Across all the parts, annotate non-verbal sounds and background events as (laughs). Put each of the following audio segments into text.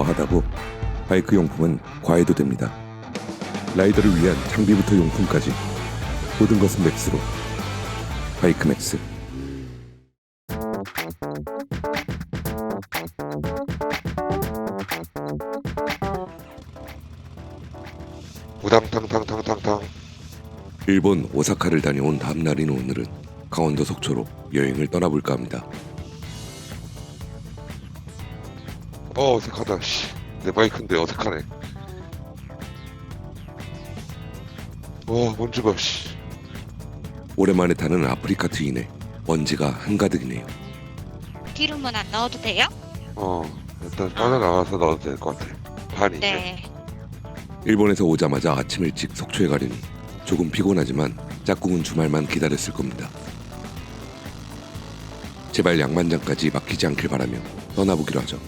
거하다고 바이크 용품은 과해도 됩니다. 라이더를 위한 장비부터 용품까지 모든 것은 맥스로 바이크 맥스 우당탕탕탕탕탕 일본 오사카를 다녀온 다음 날인 오늘은 강원도 속초로 여행을 떠나볼까 합니다. 어 어색하다 씨. 내 바이크인데 어색하네 와 먼지가 씨 오랜만에 타는 아프리카 트윈에 먼지가 한가득이네요. 기름은 안 넣어도 돼요? 어 일단 빠져나가서 넣어도 될 것 같아 반이지 네. 일본에서 오자마자 아침 일찍 속초에 가려니 조금 피곤하지만 짝꿍은 주말만 기다렸을 겁니다. 제발 양만장까지 막히지 않길 바라며 떠나보기로 하죠.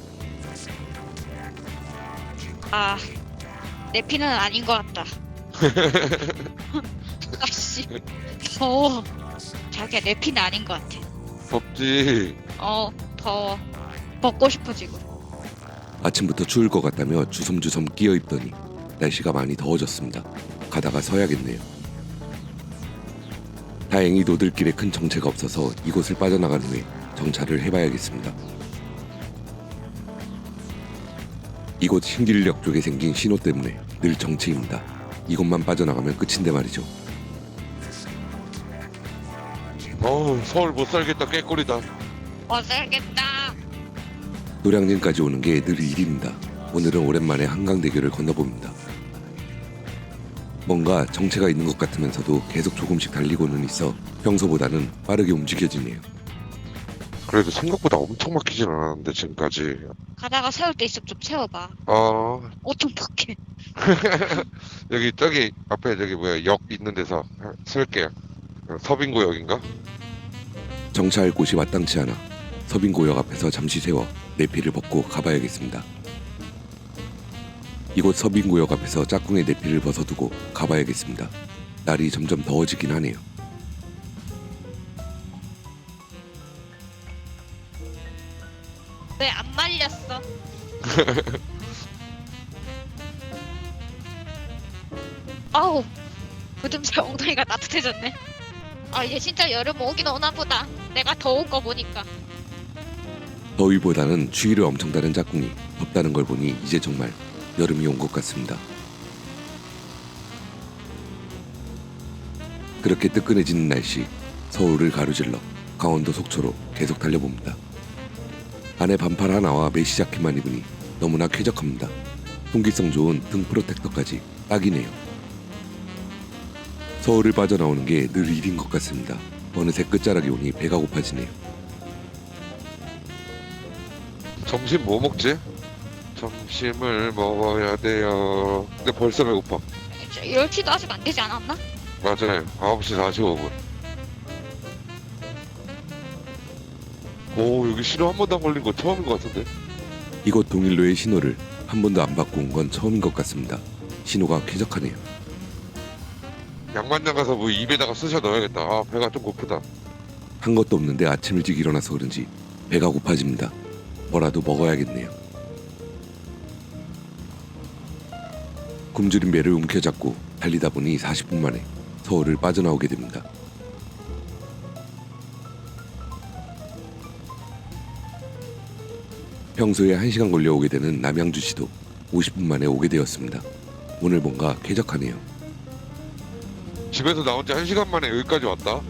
아, 내 피는 아닌 것 같다. (laughs) 아씨, 더워. 자기야, 내 피는 아닌 것 같아. 덥지 어, 더워. 먹고 싶어 지금. 아침부터 추울 것 같다며 주섬주섬 끼어 입더니 날씨가 많이 더워졌습니다. 가다가 서야겠네요. 다행히 노들길에 큰 정체가 없어서 이곳을 빠져나간 후에 정차를 해봐야겠습니다. 이곳 신길역 쪽에 생긴 신호 때문에 늘 정체입니다. 이곳만 빠져나가면 끝인데 말이죠. 어우 서울 못 살겠다 깨꼬리다 어살겠다. 노량진까지 오는 게 늘 일입니다. 오늘은 오랜만에 한강대교를 건너봅니다. 뭔가 정체가 있는 것 같으면서도 계속 조금씩 달리고는 있어 평소보다는 빠르게 움직여지네요. 그래도 생각보다 엄청 막히진 않았는데 지금까지 가다가 세울 때 있으면 좀 세워봐. 아 오통 밖에. 여기 저기 앞에 저기 뭐야 역 있는 데서 쓸게요 서빙구역인가? 정차할 곳이 마땅치 않아 서빙고역 앞에서 잠시 세워 내피를 벗고 가봐야겠습니다. 이곳 서빙고역 앞에서 짝꿍의 내피를 벗어두고 가봐야겠습니다. 날이 점점 더워지긴 하네요. (laughs) 아우, 부듬새 엉덩이가 따뜻해졌네. 아, 이제 진짜 여름 오긴 오나 보다. 내가 더운 거 보니까. 더위보다는 추위를 엄청 다는 짝꿍이 덥다는 걸 보니 이제 정말 여름이 온 것 같습니다. 그렇게 뜨끈해지는 날씨 서울을 가로질러 강원도 속초로 계속 달려봅니다. 안에 반팔 하나와 메시 자켓만 입으니 너무나 쾌적합니다. 통기성 좋은 등 프로텍터까지 딱이네요. 서울을 빠져나오는 게 늘 일인 것 같습니다. 어느새 끝자락이 오니 배가 고파지네요. 점심 뭐 먹지? 점심을 먹어야 돼요 근데 벌써 배고파 이럴 티도 아직 안 되지 않았나? 맞아요 9시 45분 오 여기 신호 한 번도 안 걸린 거 처음인 것 같은데 이곳 동일로의 신호를 한 번도 안 받고 온 건 처음인 것 같습니다. 신호가 쾌적하네요. 양만장 가서 뭐 입에다가 쑤셔 넣어야겠다 아 배가 좀 고프다 한 것도 없는데 아침 일찍 일어나서 그런지 배가 고파집니다. 뭐라도 먹어야겠네요. 굶주린 배를 움켜잡고 달리다 보니 40분 만에 서울을 빠져나오게 됩니다. 평소에 1시간 걸려 오게 되는 남양주시도 50분 만에 오게 되었습니다. 오늘 뭔가 쾌적하네요. 집에서 나온 지 1시간 만에 여기까지 왔다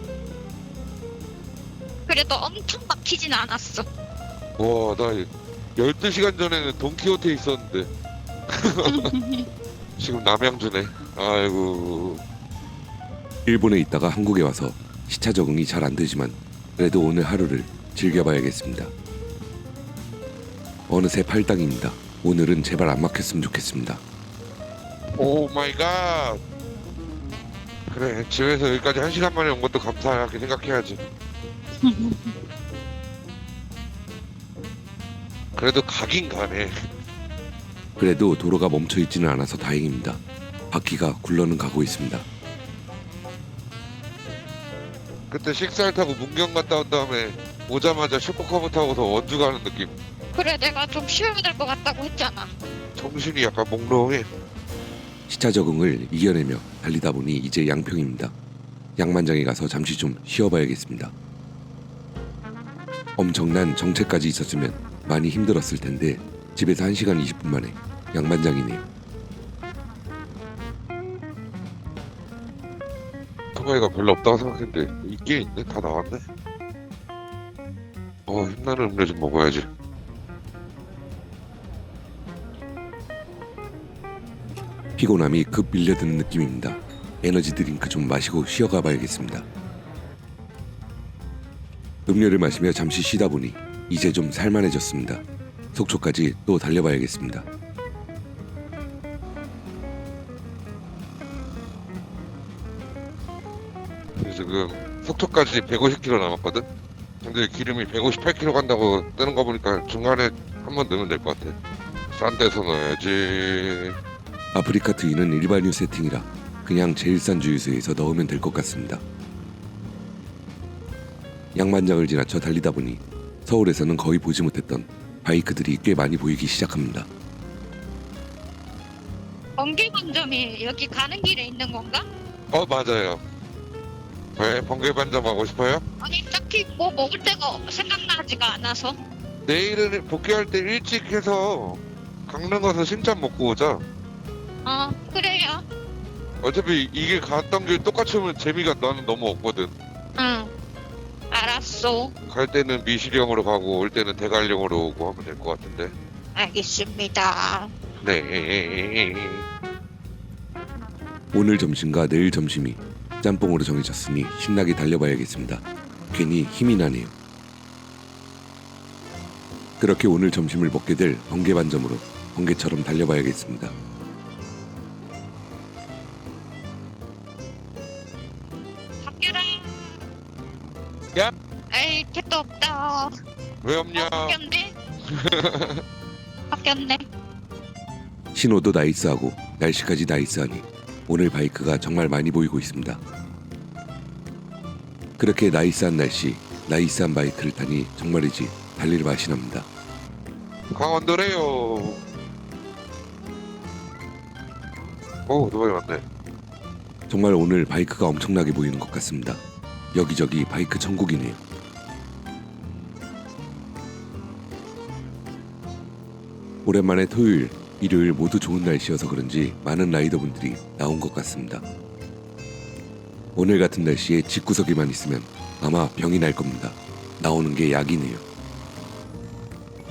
그래도 엄청 막히진 않았어. 와 나 12시간 전에는 돈키호테 있었는데 (laughs) 지금 남양주네 아이고 일본에 있다가 한국에 와서 시차 적응이 잘 안 되지만 그래도 오늘 하루를 즐겨봐야겠습니다. 어느새 팔당입니다. 오늘은 제발 안 막혔으면 좋겠습니다. 오 마이 갓 그래 집에서 여기까지 1시간 만에 온 것도 감사하게 생각해야지 (laughs) 그래도 가긴 가네 그래도 도로가 멈춰 있지는 않아서 다행입니다. 바퀴가 굴러는 가고 있습니다. 그때 식사를 타고 문경 갔다 온 다음에 오자마자 슈퍼커브 타고서 원주 가는 느낌 그래 내가 좀 쉬어야 될 것 같다고 했잖아. 정신이 약간 몽롱해. 시차 적응을 이겨내며 달리다 보니 이제 양평입니다. 양만장에 가서 잠시 좀 쉬어봐야겠습니다. 엄청난 정체까지 있었으면 많이 힘들었을 텐데 집에서 1시간 20분 만에 양만장이네요. 오토바이가 별로 없다고 생각했는데 있긴 있네. 다 나왔네. 어 힘나는 음료 좀 먹어야지. 피곤함이 급 밀려드는 느낌입니다. 에너지 드링크 좀 마시고 쉬어가 봐야겠습니다. 음료를 마시며 잠시 쉬다 보니 이제 좀 살만해졌습니다. 속초까지 또 달려봐야겠습니다. 지금 속초까지 150km 남았거든. 근데 기름이 158km 간다고 뜨는 거 보니까 중간에 한 번 넣으면 될 것 같아. 싼 데서 넣어야지. 아프리카 트위는 일반유 세팅이라 그냥 제일 싼 주유소에서 넣으면 될 것 같습니다. 양만장을 지나쳐 달리다 보니 서울에서는 거의 보지 못했던 바이크들이 꽤 많이 보이기 시작합니다. 번개 본점이 여기 가는 길에 있는 건가? 어 맞아요. 왜 번개 반점 하고 싶어요? 아니 딱히 뭐 먹을 데가 생각나지가 않아서. 내일은 복귀할 때 일찍 해서 강릉 가서 신짠 먹고 오자. 아 그래요. 어차피 이게 갔던 길 똑같이 오면 재미가 나는 너무 없거든. 응. 알았어. 갈 때는 미시령으로 가고 올 때는 대관령으로 오고 하면 될 것 같은데. 알겠습니다. 네. 오늘 점심과 내일 점심이 짬뽕으로 정해졌으니 신나게 달려봐야겠습니다. 괜히 힘이 나네요. 그렇게 오늘 점심을 먹게 될 번개 반점으로 번개처럼 달려봐야겠습니다. 야. 에이 택도 없다. 왜 없냐? 어, 바뀌었네. (laughs) 바뀌었네. 신호도 나이스하고 날씨까지 나이스하니 오늘 바이크가 정말 많이 보이고 있습니다. 그렇게 나이스한 날씨, 나이스한 바이크를 타니 정말이지 달릴 맛이 납니다. 강원도래요. 오, 오토바이 왔네. 정말 오늘 바이크가 엄청나게 보이는 것 같습니다. 여기저기 바이크 천국이네요. 오랜만에 토요일, 일요일 모두 좋은 날씨여서 그런지 많은 라이더분들이 나온 것 같습니다. 오늘 같은 날씨에 집구석에만 있으면 아마 병이 날 겁니다. 나오는 게 약이네요.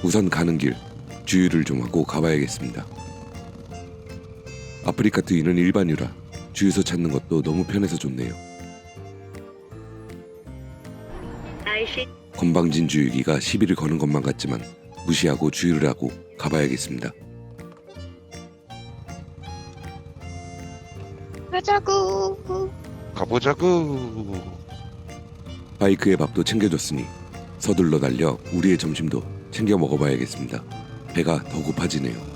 우선 가는 길 주유를 좀 하고 가봐야겠습니다. 아프리카 트위는 일반유라 주유소 찾는 것도 너무 편해서 좋네요. 건방진 주유기가 시비를 거는 것만 같지만 무시하고 주유를 하고 가봐야겠습니다. 가자구. 가보자구. 바이크의 밥도 챙겨줬으니 서둘러 달려 우리의 점심도 챙겨 먹어봐야겠습니다. 배가 더 고파지네요.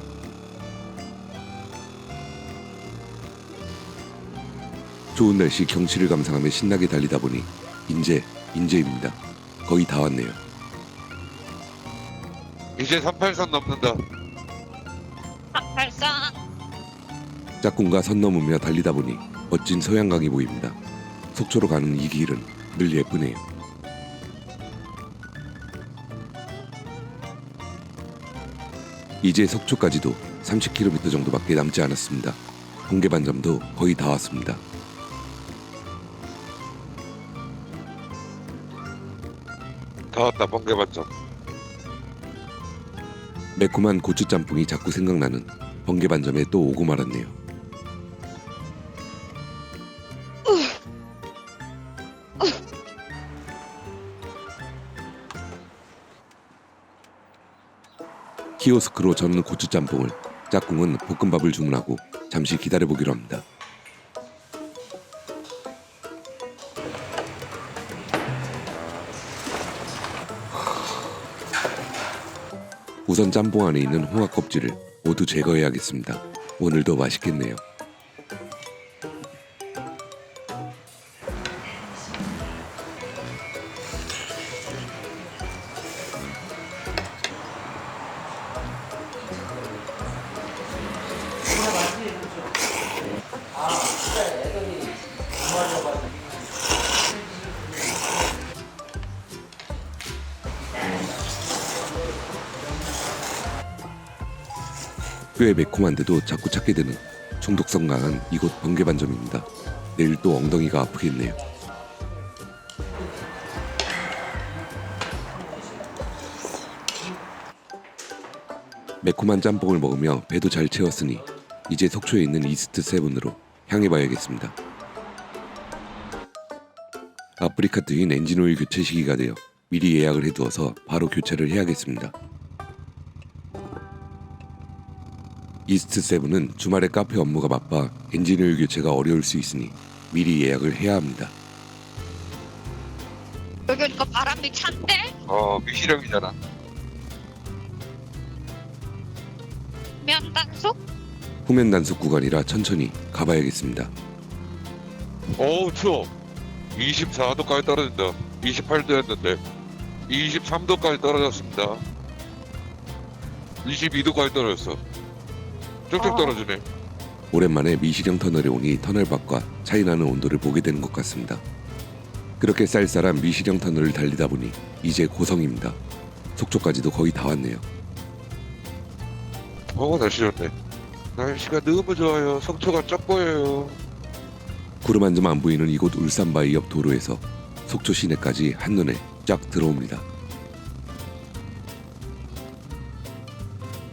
좋은 날씨 경치를 감상하며 신나게 달리다 보니 인제 인제입니다. 거의 다 왔네요. 이제 383 넘는다. 발산. 짝꿍과 선 넘으며 달리다 보니 멋진 서양강이 보입니다. 속초로 가는 이 길은 늘 예쁘네요. 이제 속초까지도 30km 정도밖에 남지 않았습니다. 번개반점도 거의 다 왔습니다. 다 왔다, 번개 반점. 매콤한 고추 짬뽕이 자꾸 생각나는 번개 반점에 또 오고 말았네요. 키오스크로 저는 고추 짬뽕을 짝꿍은 볶음밥을 주문하고 잠시 기다려 보기로 합니다. 우선 짬뽕 안에 있는 홍합 껍질을 모두 제거해야겠습니다. 오늘도 맛있겠네요. 꽤 매콤한데도 자꾸 찾게 되는 중독성 강한 이곳 번개반점입니다. 내일 또 엉덩이가 아프겠네요. 매콤한 짬뽕을 먹으며 배도 잘 채웠으니 이제 속초에 있는 이스트 세븐으로 향해 봐야겠습니다. 아프리카 트윈 엔진오일 교체 시기가 되어 미리 예약을 해두어서 바로 교체를 해야겠습니다. 이스트 세븐은 주말에 카페 업무가 바빠 엔진오일 교체가 어려울 수 있으니 미리 예약을 해야 합니다. 여기 오니까 바람이 찬데? 어 미시령이잖아 면단속? 후면 단속 구간이라 천천히 가봐야겠습니다. 어우 추워 24도까지 떨어진다 28도였는데 23도까지 떨어졌습니다 22도까지 떨어졌어 쭉쭉 아. 떨어지네 오랜만에 미시령 터널에 오니 터널 밖과 차이나는 온도를 보게 되는 것 같습니다. 그렇게 쌀쌀한 미시령 터널을 달리다 보니 이제 고성입니다. 속초까지도 거의 다 왔네요. 어 날씨 좋네 날씨가 너무 좋아요 속초가 쩍 보여요 구름 한 점 안 보이는 이곳 울산바위 옆 도로에서 속초 시내까지 한눈에 쫙 들어옵니다.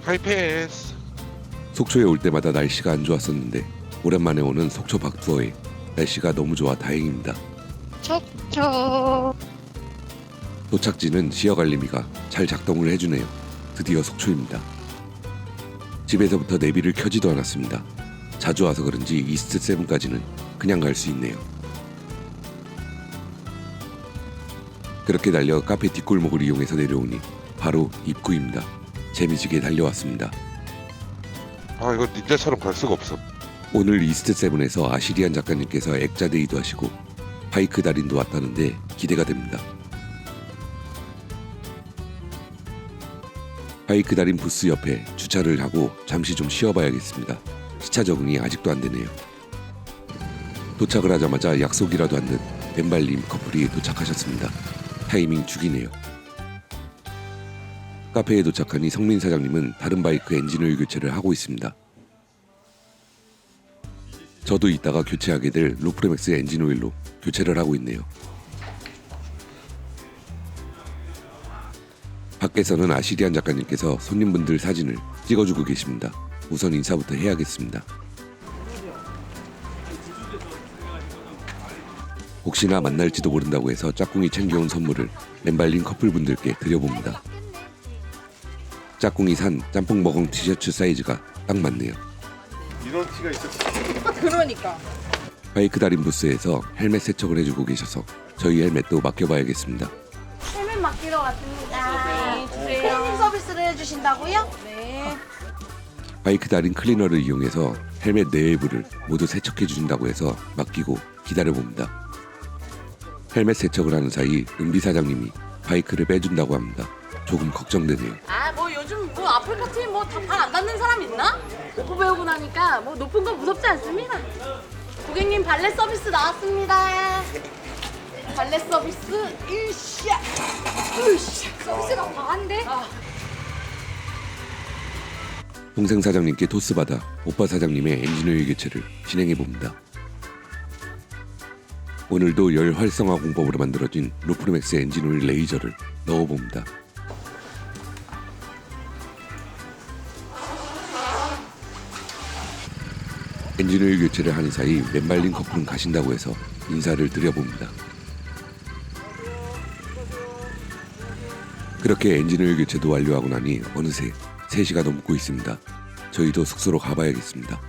하이패스 속초에 올 때마다 날씨가 안 좋았었는데 오랜만에 오는 속초 박투어에 날씨가 너무 좋아 다행입니다. 속초. 도착지는 지역 알림이가 잘 작동을 해주네요. 드디어 속초입니다. 집에서부터 내비를 켜지도 않았습니다. 자주 와서 그런지 이스트 세븐까지는 그냥 갈 수 있네요. 그렇게 달려 카페 뒷골목을 이용해서 내려오니 바로 입구입니다. 재미지게 달려왔습니다. 아 이거 닌자처럼 갈 수가 없어 오늘 이스트 세븐에서 아시리안 작가님께서 액자데이도 하시고 바이크 달인도 왔다는데 기대가 됩니다. 바이크 달인 부스 옆에 주차를 하고 잠시 좀 쉬어봐야겠습니다. 시차 적응이 아직도 안 되네요. 도착을 하자마자 약속이라도 한듯 벤발님 커플이 도착하셨습니다. 타이밍 죽이네요. 카페에 도착하니 성민 사장님은 다른 바이크 엔진오일 교체를 하고 있습니다. 저도 이따가 교체하게 될 로프레맥스 엔진오일로 교체를 하고 있네요. 밖에서는 아시리안 작가님께서 손님분들 사진을 찍어주고 계십니다. 우선 인사부터 해야겠습니다. 혹시나 만날지도 모른다고 해서 짝꿍이 챙겨온 선물을 맨발린 커플분들께 드려봅니다. 짝꿍이 산 짬뽕 먹엉 티셔츠 사이즈가 딱 맞네요. 이런 티가 있었지. (laughs) 그러니까 바이크 달인 부스에서 헬멧 세척을 해주고 계셔서 저희 헬멧도 맡겨봐야겠습니다. 헬멧 맡기러 왔습니다. 네, 클리닝. 서비스를 해주신다고요? 네. 바이크 달인 클리너를 이용해서 헬멧 내외부를 모두 세척해 주신다고 해서 맡기고 기다려봅니다. 헬멧 세척을 하는 사이 은비 사장님이 바이크를 빼준다고 합니다. 조금 걱정되네요. 아뭐 요즘 뭐 아프리카 팀 뭐 다 발 안 닿는 사람 있나? 오프 배우고 나니까 뭐 높은 거 무섭지 않습니다. 고객님 발레 서비스 나왔습니다. 발레 서비스 일샤 으쌰 서비스가 과한데? 아, 동생 사장님께 토스 받아 오빠 사장님의 엔진오일 교체를 진행해 봅니다. 오늘도 열 활성화 공법으로 만들어진 로프르맥스 엔진오일 레이저를 넣어봅니다. 엔진오일 교체를 하는 사이 맨발린 커플은 가신다고 해서 인사를 드려봅니다. 그렇게 엔진오일 교체도 완료하고 나니 어느새 3시가 넘고 있습니다. 저희도 숙소로 가봐야겠습니다.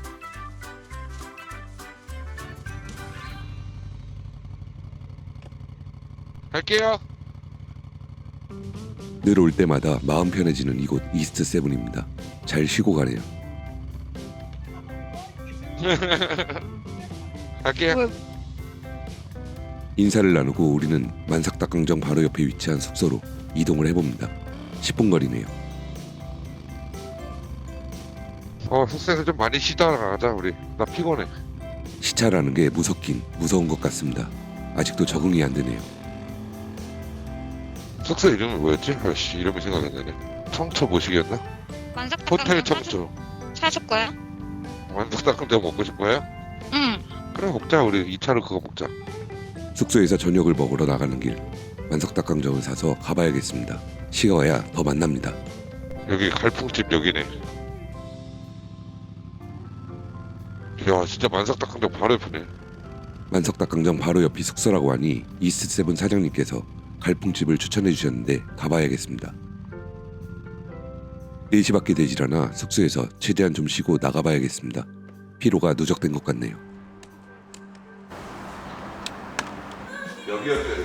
갈게요 늘 올 때마다 마음 편해지는 이곳 이스트 세븐입니다. 잘 쉬고 가네요. (laughs) 갈게요 인사를 나누고 우리는 만삭닭강정 바로 옆에 위치한 숙소로 이동을 해봅니다. 10분 거리네요. 어 숙소에서 좀 많이 쉬다 가자 우리 나 피곤해 시차라는 게 무섭긴 무서운 것 같습니다. 아직도 적응이 안 되네요. 숙소 이름이 뭐였지? 아씨 이름이 생각이 안 나네. 청초 모시기였나? 만삭 호텔 닭강정 청초. 사줄 거야? 완숙 닭강정 먹고 싶어요? 응. 그래 먹자 우리 2차로 그거 먹자. 숙소에서 저녁을 먹으러 나가는 길 만석닭강정을 사서 가봐야겠습니다. 식어야 더 만납니다. 여기 갈풍집 여기네. 야 진짜 만삭 닭강정 바로 옆이네. 만석닭강정 바로 옆이 숙소라고 하니 이스트세븐 사장님께서 갈풍집을 추천해 주셨는데 가봐야겠습니다. 4시밖에 되질 않아 숙소에서 최대한 좀 쉬고 나가봐야겠습니다. 피로가 누적된 것 같네요. 감사합니다.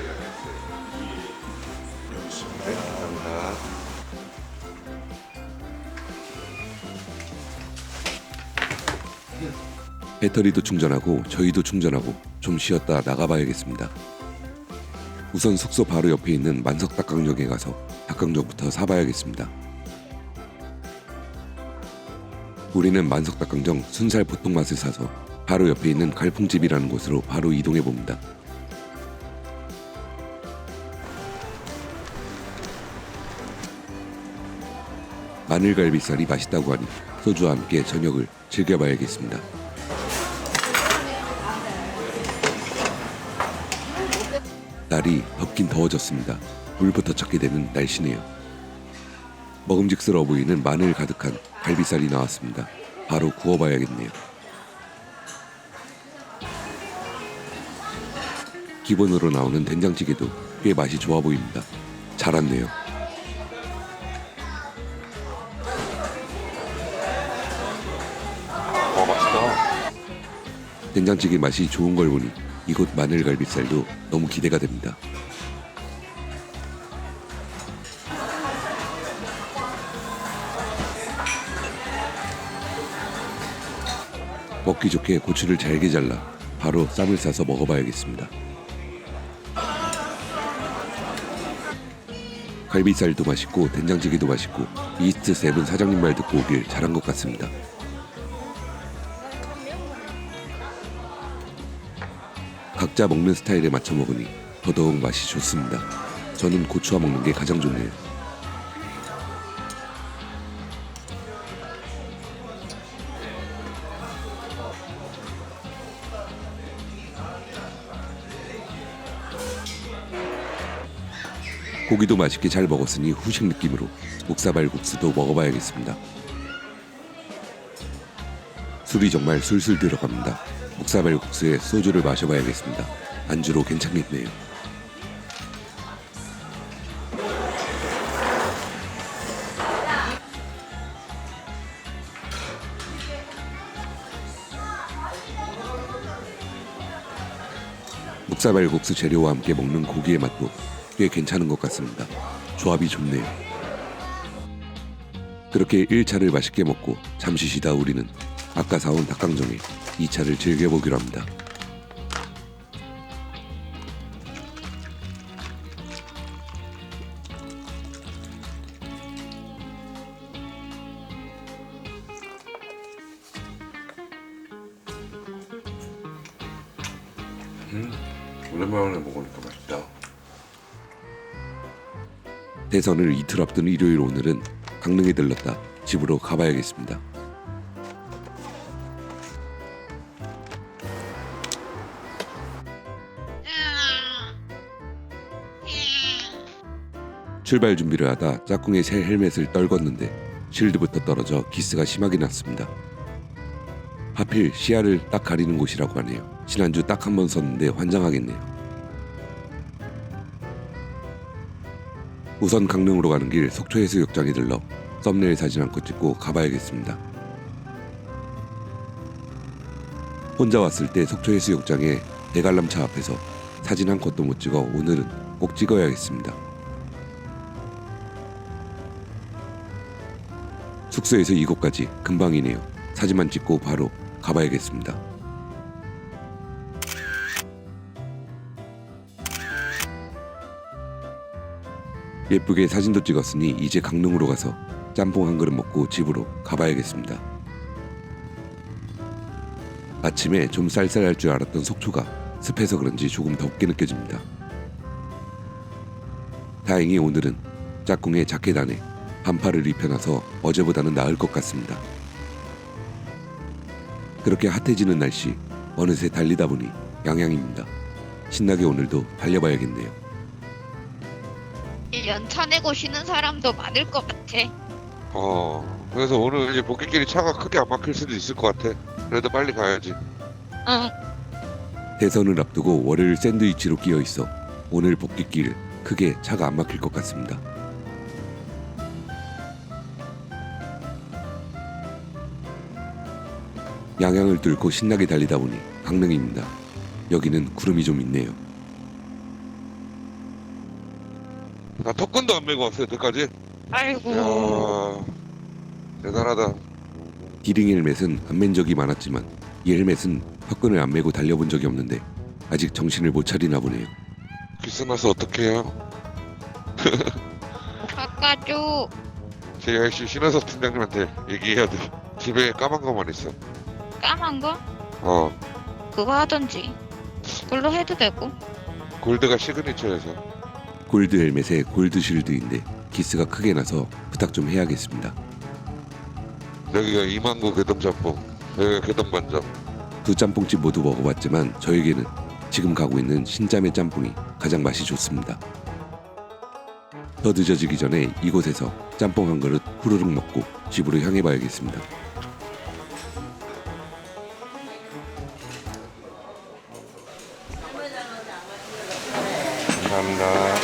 배터리도 충전하고 저희도 충전하고 좀 쉬었다 나가봐야겠습니다. 우선 숙소 바로 옆에 있는 만석닭강정에 가서 닭강정부터 사봐야겠습니다. 우리는 만석닭강정 순살 보통 맛을 사서 바로 옆에 있는 갈풍집이라는 곳으로 바로 이동해 봅니다. 마늘갈비살이 맛있다고 하니 소주와 함께 저녁을 즐겨봐야겠습니다. 날이 덥긴 더워졌습니다. 물부터 찾게 되는 날씨네요. 먹음직스러워 보이는 마늘 가득한 갈비살이 나왔습니다. 바로 구워봐야겠네요. 기본으로 나오는 된장찌개도 꽤 맛이 좋아 보입니다. 잘 왔네요. 와 맛있다. 된장찌개 맛이 좋은 걸 보니 이곳 마늘갈비살도 너무 기대가 됩니다. 먹기 좋게 고추를 잘게 잘라 바로 쌈을 싸서 먹어봐야겠습니다. 갈비살도 맛있고 된장찌개도 맛있고 이스트 세븐 사장님 말 듣고 오길 잘한 것 같습니다. 각자 먹는 스타일에 맞춰 먹으니 더더욱 맛이 좋습니다. 저는 고추와 먹는 게 가장 좋네요. 고기도 맛있게 잘 먹었으니 후식 느낌으로 목사발 국수도 먹어봐야겠습니다. 술이 정말 술술 들어갑니다. 목사발 국수에 소주를 마셔봐야겠습니다. 안주로 괜찮겠네요. 목사발 국수 재료와 함께 먹는 고기의 맛도 꽤 괜찮은 것 같습니다. 조합이 좋네요. 그렇게 1차를 맛있게 먹고 잠시 쉬다 우리는 아까 사온 닭강정에 2차를 즐겨보기로 합니다. 대선을 이틀 앞둔 일요일 오늘은 강릉에 들렀다 집으로 가봐야겠습니다. 출발 준비를 하다 짝꿍의 새 헬멧을 떨궜는데 실드부터 떨어져 기스가 심하게 났습니다. 하필 시야를 딱 가리는 곳이라고 하네요. 지난주 딱 한 번 썼는데 환장하겠네요. 우선 강릉으로 가는 길 속초 해수욕장에 들러 썸네일 사진 한 컷 찍고 가봐야겠습니다. 혼자 왔을 때 속초 해수욕장에 대관람차 앞에서 사진 한 컷도 못 찍어 오늘은 꼭 찍어야겠습니다. 숙소에서 이곳까지 금방이네요. 사진만 찍고 바로 가봐야겠습니다. 예쁘게 사진도 찍었으니 이제 강릉으로 가서 짬뽕 한 그릇 먹고 집으로 가봐야겠습니다. 아침에 좀 쌀쌀할 줄 알았던 속초가 습해서 그런지 조금 덥게 느껴집니다. 다행히 오늘은 짝꿍의 자켓 안에 반팔을 입혀놔서 어제보다는 나을 것 같습니다. 그렇게 핫해지는 날씨 어느새 달리다 보니 양양입니다. 신나게 오늘도 달려봐야겠네요. 연차 내고 쉬는 사람도 많을 것 같아. 어 그래서 오늘 이제 복귀길이 차가 크게 안 막힐 수도 있을 것 같아 그래도 빨리 가야지 응. 대선을 앞두고 월요일 샌드위치로 끼어 있어 오늘 복귀길 크게 차가 안 막힐 것 같습니다. 양양을 뚫고 신나게 달리다 보니 강릉입니다. 여기는 구름이 좀 있네요. 나 턱끈도 안 메고 왔어요 여태까지 아이고. 이야 대단하다 디링 헬멧은 안 맨 적이 많았지만 이 헬멧은 턱끈을 안 메고 달려본 적이 없는데 아직 정신을 못 차리나 보네요. 크리스마스 어떡해요 바꿔줘. (laughs) JRC 신현석 팀장님한테 얘기해야 돼 집에 까만 거만 있어 까만 거? 어 그거 하던지. 그걸로 해도 되고. 골드가 시그니처여서 골드 헬멧에 골드 쉴드인데 기스가 크게 나서 부탁 좀 해야겠습니다. 여기가 이만구 괴동짬뽕 여기가 괴동반점 두 짬뽕집 모두 먹어봤지만 저에게는 지금 가고 있는 신짬의 짬뽕이 가장 맛이 좋습니다. 더 늦어지기 전에 이곳에서 짬뽕 한 그릇 후루룩 먹고 집으로 향해 봐야겠습니다. 감사합니다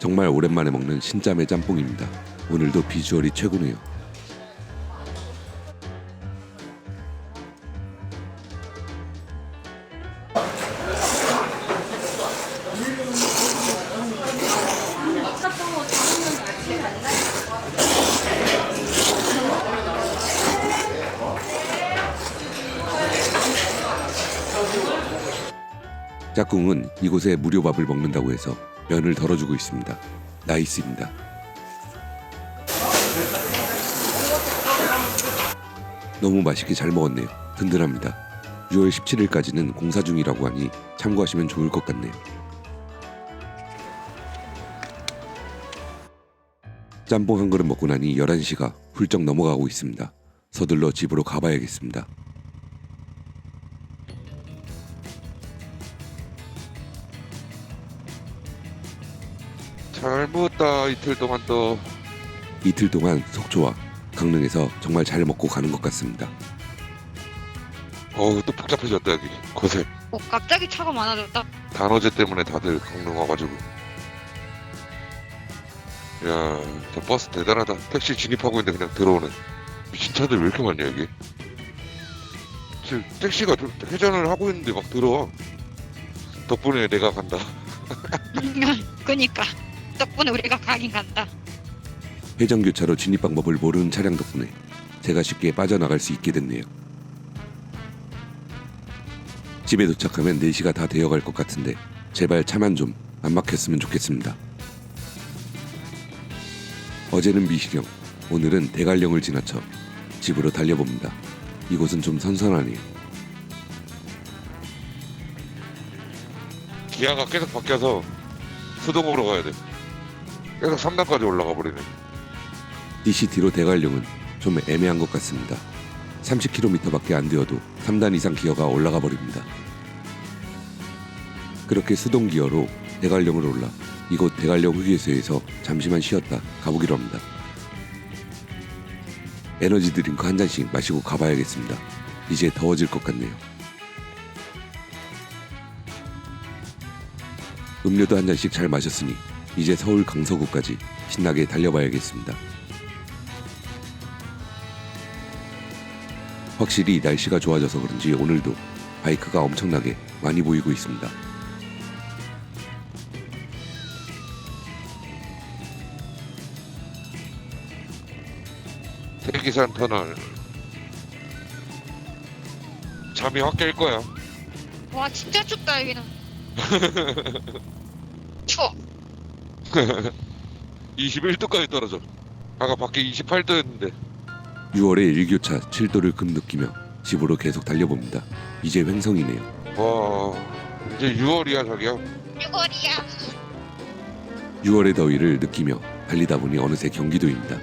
정말 오랜만에 먹는 신짬의 짬뽕입니다. 오늘도 비주얼이 최고네요. 짝꿍은 이곳에 무료 밥을 먹는다고 해서 면을 덜어주고 있습니다. 나이스입니다. 너무 맛있게 잘 먹었네요. 든든합니다. 6월 17일까지는 공사 중이라고 하니 참고하시면 좋을 것 같네요. 짬뽕 한 그릇 먹고 나니 11시가 훌쩍 넘어가고 있습니다. 서둘러 집으로 가봐야겠습니다. 잘 먹었다 이틀 동안 또 이틀 동안 속초와 강릉에서 정말 잘 먹고 가는 것 같습니다. 어우 또 복잡해졌다 여기. 고생. 어, 갑자기 차가 많아졌다. 단어제 때문에 다들 강릉 와가지고. 야 저 버스 대단하다. 택시 진입하고 있는데 그냥 들어오네 미친 차들 왜 이렇게 많냐 여기. 지금 택시가 좀 회전을 하고 있는데 막 들어와. 덕분에 내가 간다. (laughs) 그니까. 덕분에 우리가 가긴 간다. 회전 교차로 진입 방법을 모르는 차량 덕분에 제가 쉽게 빠져나갈 수 있게 됐네요. 집에 도착하면 4시가 다 되어갈 것 같은데 제발 차만 좀 안 막혔으면 좋겠습니다. 어제는 미시령, 오늘은 대관령을 지나쳐 집으로 달려봅니다. 이곳은 좀 선선하네요. 기아가 계속 바뀌어서 수동으로 가야 돼 계속 3단까지 올라가 버리네 DCT로 대관령은 좀 애매한 것 같습니다. 30km밖에 안 되어도 3단 이상 기어가 올라가 버립니다. 그렇게 수동 기어로 대관령을 올라 이곳 대관령 휴게소에서 잠시만 쉬었다 가보기로 합니다. 에너지 드링크 한 잔씩 마시고 가봐야겠습니다. 이제 더워질 것 같네요. 음료도 한 잔씩 잘 마셨으니 이제 서울 강서구까지 신나게 달려봐야겠습니다. 확실히 날씨가 좋아져서 그런지 오늘도 바이크가 엄청나게 많이 보이고 있습니다. 대기산 터널 잠이 확 깰 거야 와, 진짜 춥다, 여기는. (laughs) 추워. (laughs) 21도까지 떨어져 아까 밖에 28도였는데 6월의 일교차 7도를 금 느끼며 집으로 계속 달려봅니다. 이제 횡성이네요. 와 이제 6월이야 자기야 6월이야 6월의 더위를 느끼며 달리다 보니 어느새 경기도입니다.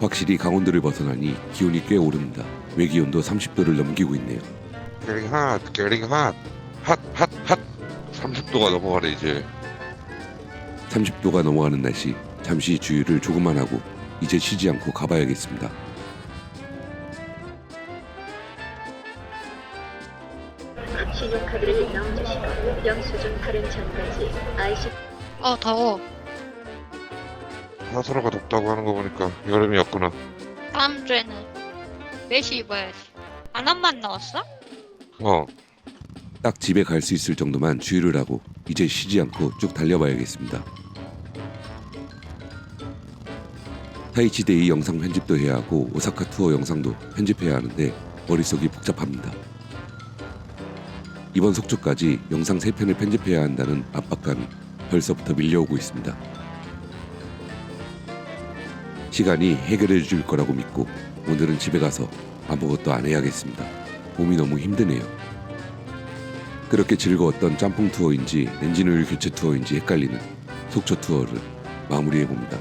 확실히 강원도를 벗어나니 기온이 꽤 오릅니다. 외기온도 30도를 넘기고 있네요. 게링 핫 게링 핫핫핫핫 30도가 넘어가네 이제. 30도가 넘어가는 날씨 잠시 주유를 조금만 하고 이제 쉬지 않고 가봐야겠습니다. 신용카드를 넣어주시고 영수증 발행 전까지 IC 어 더워. 하소라가 덥다고 하는 거 보니까 여름이었구나. 다음 주에는 몇시 입어야지. 안함만 나왔어? 어 딱 집에 갈 수 있을 정도만 주유를 하고 이제 쉬지 않고 쭉 달려봐야겠습니다. 타이치데이 영상 편집도 해야 하고 오사카 투어 영상도 편집해야 하는데 머릿속이 복잡합니다. 이번 속초까지 영상 3편을 편집해야 한다는 압박감이 벌써부터 밀려오고 있습니다. 시간이 해결해 줄 거라고 믿고 오늘은 집에 가서 아무것도 안 해야겠습니다. 몸이 너무 힘드네요. 그렇게 즐거웠던 짬뽕 투어인지 엔진 오일 교체 투어인지 헷갈리는 속초 투어를 마무리해 봅니다.